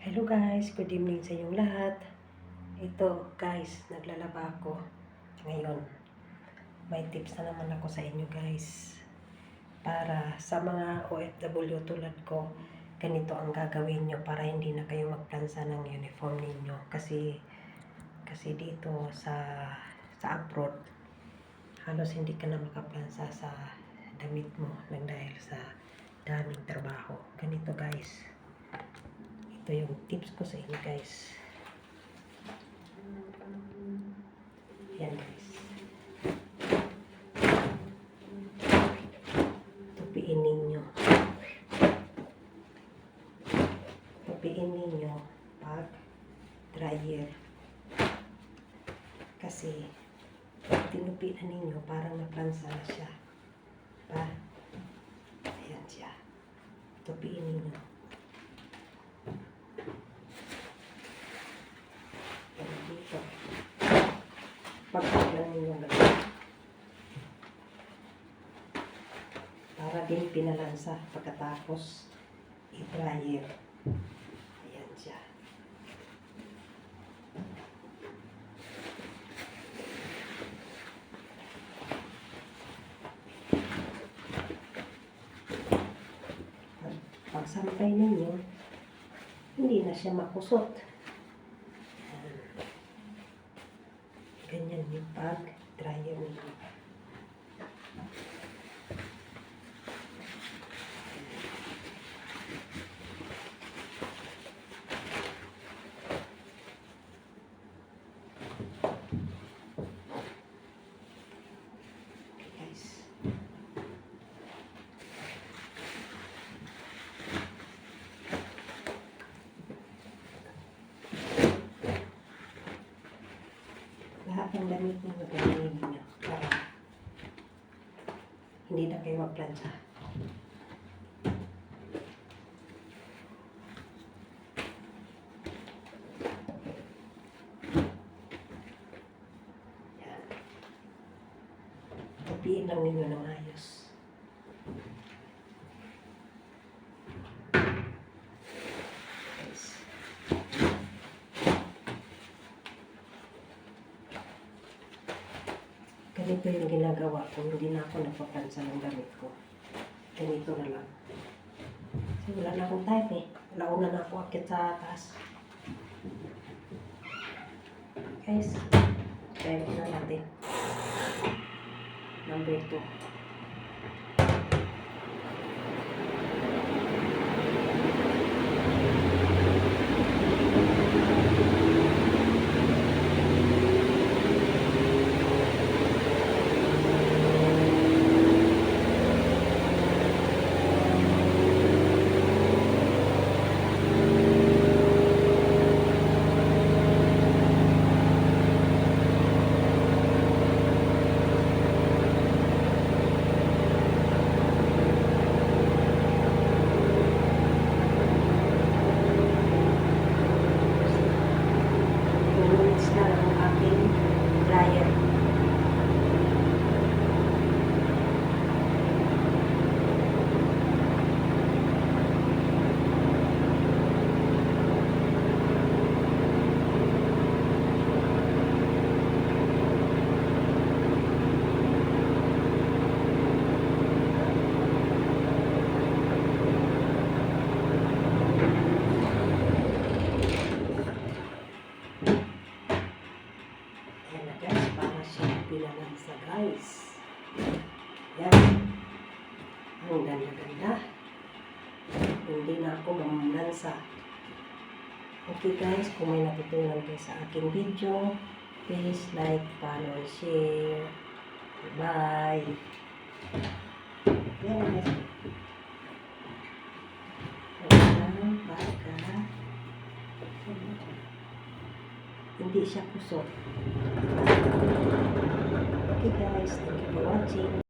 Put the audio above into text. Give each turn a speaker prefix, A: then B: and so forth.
A: Hello guys, good evening sa inyong lahat. Ito guys, naglalaba ako ngayon. May tips na naman ako sa inyo guys. Para sa mga OFW tulad ko, ganito ang gagawin nyo para hindi na kayo magplansa ng uniform ninyo. Kasi kasi dito sa sa abroad, halos hindi ka na makaplansa sa damit mo nang dahil sa daming trabaho. Ganito guys. Ito yung tips ko sa inyo guys. Yan guys. Tupiin ninyo. Tupiin ninyo pag dryer. Kasi pag ninyo, parang naplansa na siya. Pa? Ayan siya. Tupiin ninyo. Pero dito. Pagkaklan ninyo ganun. Para din pinalansa pagkatapos i-dryer. Ayan siya. Pag- Pagsampay ninyo, hindi na siya makusot. Ayan. Ganyan yung pag-dryer ninyo. Okay, guys. Lahat ng damit ninyo gawin ninyo para hindi na kayo magplansya. Yan. Tapiin lang ninyo ng ayos. Guys. Ganito yung ginagawa ko. Hindi na ako nagpapansa ng damit ko. Ganito na lang. Kasi wala na akong type eh. Wala una na ako akit sa taas. Guys, type na natin. Number 2. Two minutes na lang ang aking dryer. Ayan guys, para siya pinalansa guys. Yan. Ang ganda-ganda. Hindi na ako mamlansa. Okay guys, kung may natutunan kayo sa aking video, please like, follow, share. Bye! Yan guys. Ayan, baka. Hindi siya kusot. Okay guys, thank you for watching.